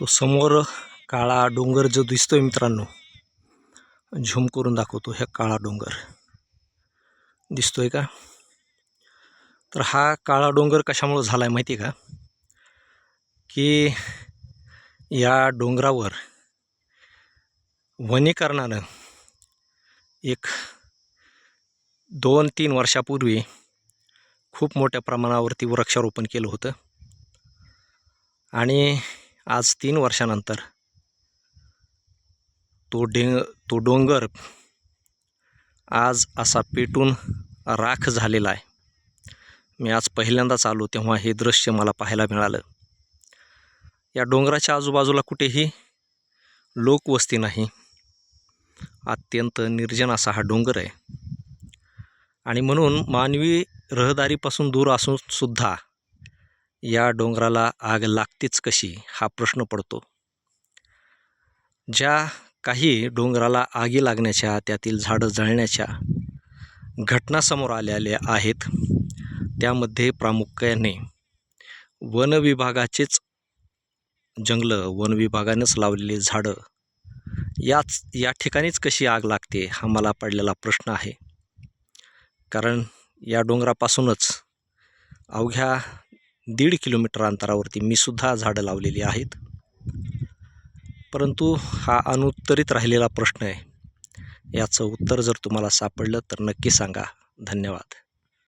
तो समोर काळा डोंगर जो दिसतोय मित्रांनो झूम करून दाखवतो ह्या काळा डोंगर. दिसतोय का? तर हा काळा डोंगर कशामुळं झाला आहे माहिती आहे का? की या डोंगरावर वनीकरणानं एक दोन तीन वर्षापूर्वी खूप मोठ्या प्रमाणावरती वृक्षारोपण केलं होतं. आणि आज तीन वर्षानंतर. तो डेंग तो डोंगर आज असा पेटून राख झालेला आहे. मी आज पहिल्यांदाच आलो तेव्हा हे दृश्य मला पाहायला मिळालं. या डोंगराच्या आजूबाजूला कुठेही लोकवस्ती नाही. अत्यंत निर्जन असा हा डोंगर आहे. आणि म्हणून मानवी रहदारीपासून दूर असून सुद्धा या डोंगराला आग लागतेच कशी? हा प्रश्न पडतो. ज्या काही डोंगराला आगी लागण्याच्या त्यातील झाडं जळण्याच्या घटना समोर आलेल्या आहेत त्यामध्ये प्रामुख्याने वन विभागाचेच जंगलं वन विभागानेच लावलेली झाडं याच या ठिकाणीच कशी आग लागते हा मला पडलेला प्रश्न आहे. कारण या डोंगरापासूनच अवघ्या दीड किलोमीटर अंतरावरती मी सुद्धा झाडं लावलेली आहेत. परंतु हा अनुत्तरित राहिलेला प्रश्न आहे. याचं उत्तर जर तुम्हाला सापडलं तर नक्की सांगा. धन्यवाद.